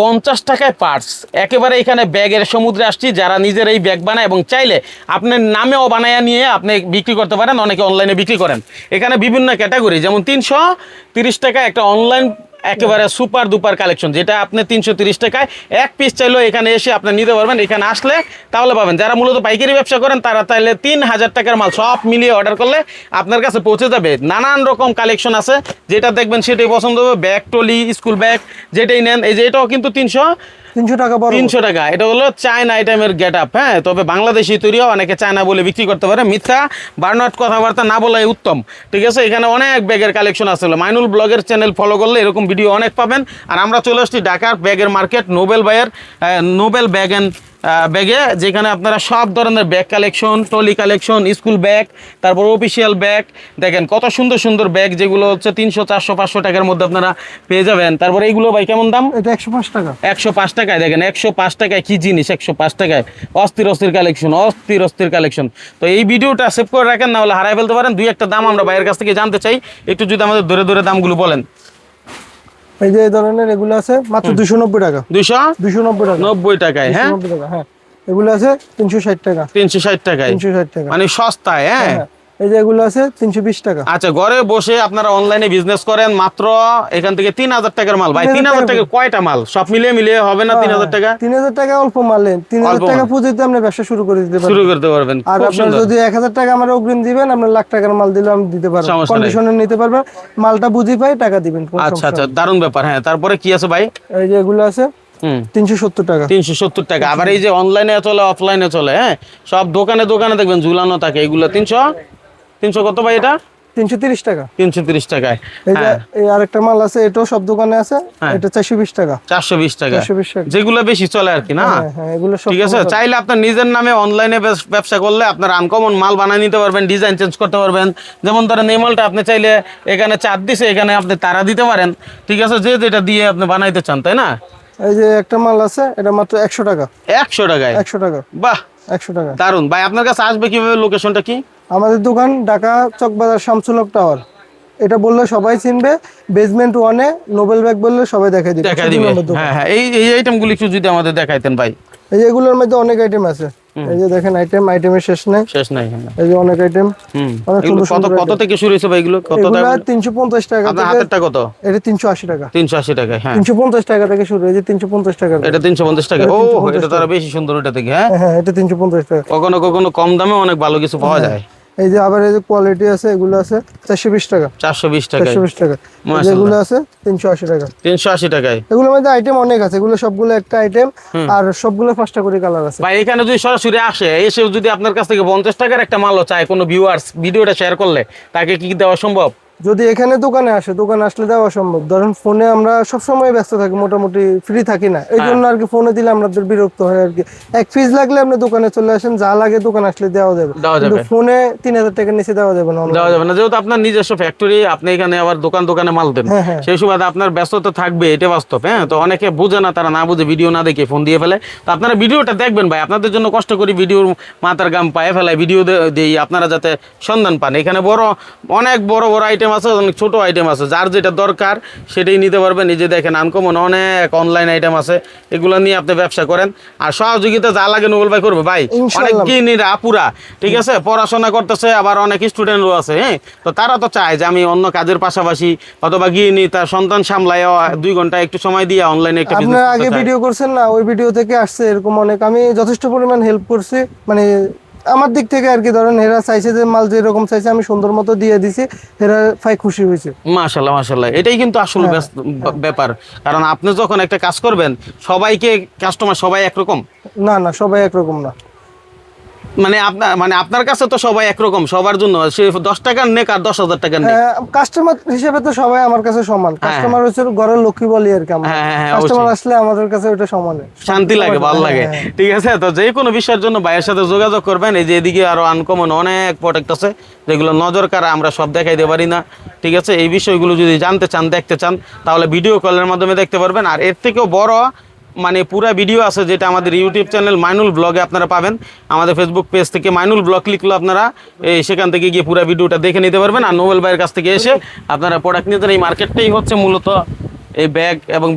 পঞ্চাশ টাকায় পার্টস একেবারে এখানে ব্যাগের সমুদ্রে আসছি, যারা নিজের এই ব্যাগ বানায় এবং চাইলে আপনার নামেও বানায়া নিয়ে আপনি বিক্রি করতে পারেন, অনেকে অনলাইনে বিক্রি করেন। এখানে বিভিন্ন ক্যাটাগরি যেমন তিনশো তিরিশ টাকা একটা অনলাইন একেবারে সুপার দুপার কালেকশন, যেটা আপনি তিনশো তিরিশ টাকায় এক পিস চাইলেও এখানে এসে আপনি নিতে পারবেন। এখানে আসলে তাহলে পাবেন। যারা মূলত পাইকারি ব্যবসা করেন, তারা তাহলে তিন হাজার টাকার মাল সব মিলিয়ে অর্ডার করলে আপনার কাছে পৌঁছে যাবে। নানান রকম কালেকশন আছে, যেটা দেখবেন সেটাই পছন্দ হবে। ব্যাগ টলি স্কুল ব্যাগ, যেটাই নেন, এই যে এটাও কিন্তু তিনশো তিনশো টাকা তিনশো টাকা। এটা হলো চায়না আইটেমের গেট আপ হ্যাঁ? তবে বাংলাদেশি তৈরিও অনেকে চায়না বলে বিক্রি করতে পারে। মিথ্যা কথাবার্তা না উত্তম। ঠিক আছে? এখানে অনেক ব্যাগের কালেকশন মাইনুল ব্লগের চ্যানেল ফলো করলে এরকম ভিডিও অনেক পাবেন। আর আমরা চলে আসছি ঢাকার ব্যাগের মার্কেট নোবেল বাইয়ের নোবেল ব্যাগ অ্যান্ড ব্যাগে যেখানে আপনারা সব ধরনের bag collection trolley collection school bag তারপর অফিসিয়াল ব্যাগ দেখেন কত সুন্দর সুন্দর ব্যাগ যেগুলো হচ্ছে তিনশো চারশো পাঁচশো টাকার মধ্যে আপনারা পেয়ে যাবেন। তারপর এইগুলো ভাই কেমন দাম? এটা একশো পাঁচ টাকা। একশো পাঁচ টাকায় দেখেন একশো পাঁচ টাকায় কী জিনিস একশো পাঁচ টাকায়? অস্থির অস্থির কালেকশন অস্থির অস্থির কালেকশন তো এই ভিডিওটা সেভ করে রাখেন না হলে হারাই ফেলতে পারেন। দুই একটা দাম আমরা বাইরের কাছ থেকে জানতে চাই। একটু যদি আমাদের ধরে ধরে দামগুলো বলেন। এই যে এই ধরনের এগুলো আছে মাত্র দুশো নব্বই টাকা। দুইশো দুশো নব্বই টাকা। নব্বই টাকায় হ্যাঁ? 290 টাকা হ্যাঁ। এগুলো আছে তিনশো ষাট টাকা। তিনশো ষাট টাকায়? তিনশো ষাট টাকা। মানে সস্তায় হ্যাঁ হ্যাঁ। এই যে এগুলো আছে তিনশো বিশ টাকা। আচ্ছা ঘরে বসে আপনারা অনলাইনে বিজনেস করেন মাত্র এখান থেকে তিন হাজার টাকার মাল। ভাই 3000 টাকা টাকা কয়টা মাল? সব মিলিয়ে মিলিয়ে হবে না তিন হাজার টাকা? তিন হাজার টাকা অল্প মালেন তিন টাকা পুঁজিতে আপনি ব্যবসা শুরু করে দিতে শুরু করতে পারবেন। আর খুব যদি এক হাজার টাকা আমার অগ্রিম দিবেন আপনার লাখ টাকার মাল দিলে আমি দিতে পারব। কন্ডিশনে নিতে পারবেন। মালটা বুঝি পাই টাকা দিবেন আচ্ছা আচ্ছা দারুণ ব্যাপার। হ্যাঁ তারপরে কি আছে ভাই? এই যে এগুলো আছে হুম। তিনশো সত্তর টাকা। তিনশো সত্তর টাকা। আবার এই যে অনলাইনে চলে অফলাইনে চলে হ্যাঁ? সব দোকানে দোকানে দেখবেন ঝুলানো থাকে। এগুলো তিনশো তিনশো কত ভাই এটা? তিনশো তিরিশ টাকা। তিনশো তিরিশ টাকায়। এই যে হ্যাঁ। আরেকটা মাল আছে এটাও সব দোকানে আছে হ্যাঁ। এটা চারশো বিশ টাকা। চারশো বিশ টাকা। যেগুলো বেশি চলে আর কি না? হ্যাঁ এগুলো সব ঠিক আছে চাইলে আপনার নিজের নামে অনলাইনে ব্যবসা করলে আপনার আনকমন মাল বানিয়ে নিতে পারবেন ডিজাইন চেঞ্জ করতে পারবেন। যেমন ধরেন এই মালটা আপনি চাইলে এখানে চার দিছে এখানে আপনি তারা দিতে পারেন। ঠিক আছে যে যেটা দিয়ে আপনি বানাইতে চান তাই না? এই যে একটা মাল আছে এটা মাত্র একশো টাকা। একশো টাকায়? একশো টাকা। বাহ! একশো টাকা। দারুণ ভাই আপনার কাছে আসবে কীভাবে? লোকেশনটা কি? আমাদের দোকান ঢাকা চকবাজার শামসুলক টাওয়ার। এটা বললে সবাই চিনবে বেসমেন্ট ওয়ানে নোবেল ব্যাগ বললে সবাই দেখাই দিবে। দেখা শুধু দিবে। হ্যাঁ হ্যাঁ এই এই আইটেমগুলো একটু যদি আমাদের দেখাইতেন ভাই। এই যে এগুলোর মধ্যে অনেক আইটেম আছে। এই যে দেখেন আইটেম আইটেমের শেষ নেই। শেষ নাই হ্যাঁ। এই যে অনেক আইটেম কত কত থেকে শুরু হয়েছে ভাই এগুলো? কত টাকা তিনশো পঞ্চাশ টাকা আপনার থেকে হাতেরটা কত? এটা তিনশো আশি টাকা। তিনশো আশি টাকায় হ্যাঁ। তিনশো পঞ্চাশ টাকা থেকে শুরু এই যে তিনশো পঞ্চাশ টাকা এটা তিনশো পঞ্চাশ টাকা। ও এটা তো আরও বেশি সুন্দর ওটা থেকে হ্যাঁ? হ্যাঁ এটা তিনশো পঞ্চাশ টাকা। কখনো কখনো কম দামে অনেক ভালো কিছু পাওয়া হ্যাঁ। যায়। এই যে আবার এই যে কোয়ালিটি আছে এগুলো আছে চারশো বিশ টাকা। চারশো বিশ টাকা চারশো বিশ টাকা। যেগুলো আছে তিনশো আশি টাকা। তিনশো আশি টাকায়। এগুলোর মধ্যে আইটেম অনেক আছে এগুলো সবগুলো একটা আইটেম আর সবগুলো পাঁচটা করে কালার আছে। ভাই এখানে যদি সরাসরি আসে এসে যদি আপনার কাছ থেকে পঞ্চাশ টাকার একটা মালও চায় কোনো ভিউয়ার্স ভিডিওটা শেয়ার করলে তাকে কি দেওয়া সম্ভব? যদি এখানে দোকানে আসে দোকানে আসলে দেওয়া সম্ভব। ধরেন ফোনে আমরা সব সময় ব্যস্ত থাকি মোটামুটি ফ্রি থাকি না। এই জন্য আর কি ফোনে দিলে আমাদের বিরক্ত হয় আর কি। এক পিস লাগলে আপনি দোকানে চলে আসেন যা লাগে দোকানে আসলে দেওয়া যাবে। কিন্তু ফোনে তিন হাজার টাকার নিচে দেওয়া যাবে না দেওয়া যাবে না। যেহেতু আপনার নিজস্ব ফ্যাক্টরি আপনি এখানে আবার দোকান দোকানে মাল দেন। হ্যাঁ, হ্যাঁ। সেই সুবাদে আপনার ব্যস্ততা থাকবে এটা বাস্তব হ্যাঁ? তো অনেকে বুঝে না তারা না বুঝে ভিডিও না দেখে ফোন দিয়ে ফেলে। তো আপনারা ভিডিওটা দেখবেন ভাই আপনাদের জন্য কষ্ট করি ভিডিওর মাথার গাম পায়ে ফেলায় ভিডিও দিই আপনারা যাতে সন্ধান পান। এখানে বড় অনেক বড় বড় আইটেম আছে অনেক ছোট আইটেম আছে। যার যেটা দরকার সেটাই নিতে পারবেন। নিজে দেখেন আনকমন অনেক অনলাইন আইটেম আছে। এগুলো নিয়ে আপনি ব্যবসা করেন। আর সহযোগিতা যা লাগে নোবেল ভাই করবে ভাই। অনেক। গিনিরা আপুরা ঠিক আছে? পড়াশোনা করতেছে আবার অনেক স্টুডেন্টও আছে হ্যাঁ? তো তারা তো চায় যে আমি অন্য কাজের পাশাপাশি অথবা গিয়ে তার সন্তান সামলায় দুই ঘণ্টা একটু সময় দিয়ে অনলাইনে একটা আপনার আগে ভিডিও করছেন না? ওই ভিডিও থেকে আসছে এরকম অনেক। আমি যথেষ্ট পরিমাণ হেল্প করছি। মানে আমার দিক থেকে আর কি ধরেন হেরা চাইছে যে মাল যেরকম চাইছে আমি সুন্দর মতো দিয়ে দিছি হেরা ফাই খুশি হয়েছে। মাশাল্লাহ মাশাল্লাহ। এটাই কিন্তু আসল হ্যাঁ। ব্যস্ত- ব্যাপার। কারণ আপনি যখন একটা কাজ করবেন সবাইকে কাস্টমার সবাই একরকম? না না সবাই একরকম না। মানে আপনার মানে আপনার কাছে তো সবাই একরকম সবার জন্য। সে দশ টাকার নেক আর দশ হাজার টাকার নেক। কাস্টমার হিসেবে তো সবাই আমার কাছে সমান। কাস্টমার হচ্ছে ঘরের লক্ষ্মী বলি আর কি আমরা হ্যাঁ, হ্যাঁ, হ্যাঁ, কাস্টমার আসলে আমাদের কাছে ওটা সমান। শান্তি লাগে ভালো লাগে। হ্যাঁ, ঠিক আছে তো যে কোনো বিষয়ের জন্য ভাইয়ের সাথে যোগাযোগ করবেন। এই যে এদিকে আরও আনকমন অনেক প্রোডাক্ট আছে যেগুলো নজর কারা আমরা সব দেখাইতে পারি না। ঠিক আছে এই বিষয়গুলো যদি জানতে চান দেখতে চান তাহলে ভিডিও কলের মাধ্যমে দেখতে পারবেন। আর এর থেকেও বড় মানে পুরা ভিডিও আছে যেটা আমাদের ইউটিউব চ্যানেল মাইনুল ব্লগে আপনারা পাবেন। আমাদের ফেসবুক পেজ থেকে মাইনুল ব্লগ লিখলে আপনারা এই সেখান থেকে গিয়ে পুরা ভিডিওটা দেখে নিতে পারবেন। আর নোবেল ভাইয়ের কাছ থেকে এসে আপনারা প্রোডাক্ট নিতে এই মার্কেটটাই হচ্ছে মূলত এই ব্যাগ এবং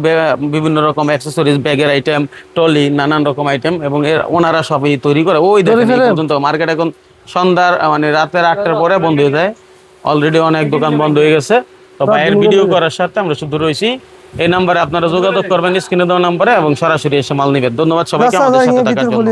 বিভিন্ন রকম অ্যাক্সেসরিজ ব্যাগের আইটেম ট্রলি নানান রকম আইটেম এবং এর ওনারা সবই তৈরি করে। ওই দেখেন পর্যন্ত মার্কেট এখন সন্ধ্যার মানে রাতের আটটার পরে বন্ধ হয়ে যায়। অলরেডি অনেক দোকান বন্ধ হয়ে গেছে। তো ভাইয়ের ভিডিও করার সাথে আমরা শুধু রয়েছি এই নাম্বারে আপনারা যোগাযোগ করবেন স্ক্রিনে দেওয়া নাম্বারে এবং সরাসরি এসে মাল নিবেন। ধন্যবাদ সবাইকে আমাদের সাথে থাকার জন্য।